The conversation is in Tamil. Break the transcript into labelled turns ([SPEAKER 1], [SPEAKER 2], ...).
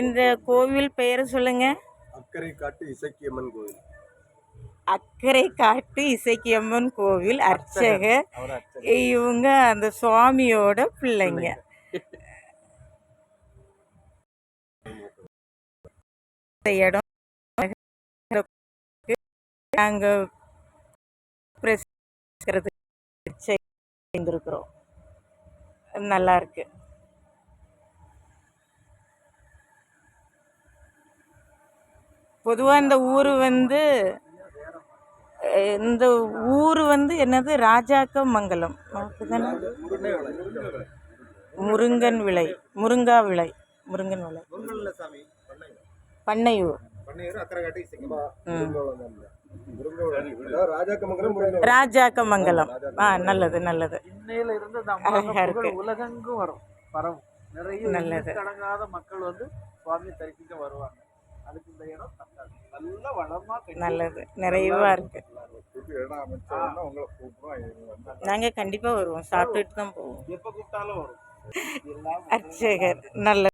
[SPEAKER 1] இந்த கோவில் பெயர் சொல்லுங்க.
[SPEAKER 2] அக்கறை காட்டு இசக்கியம்மன் கோவில்.
[SPEAKER 1] அக்கரை காட்டு இசக்கியம்மன் கோவில் அர்ச்சகர். இவங்க அந்த சுவாமியோட பிள்ளைங்க. இடம் நாங்க இருந்திருக்கிறோம் நல்லா இருக்கு பொதுவாக இந்த ஊர் வந்து இந்த ஊர் வந்து என்னது? ராஜாக்க மங்கலம் அப்படிதானே? முருங்கன் விளை முருங்கா விளை முருங்கன்
[SPEAKER 3] சாமி
[SPEAKER 1] பண்ணையூர். ராஜாக்க மங்கலம் ஆ நல்லது நல்லது.
[SPEAKER 3] இன்னையில இருந்து அந்த. புகழ் உலகெங்கும் வரும் பரவும். நிறைய
[SPEAKER 1] நல்லது.
[SPEAKER 3] அடங்காத மக்கள் வந்து சுவாமி தரிசிக்க வருவாங்க. அதுக்கு இந்த இடம் நல்ல வளமா
[SPEAKER 1] நல்லது. நிறைவா இருக்கு. நாங்கள் கண்டிப்பாக வருவோம். சாப்பிட்டுட்டு தான் போவோம்.
[SPEAKER 3] எப்ப கூப்பிட்டாலும் வரும்.
[SPEAKER 1] அர்ச்சகர் நல்லது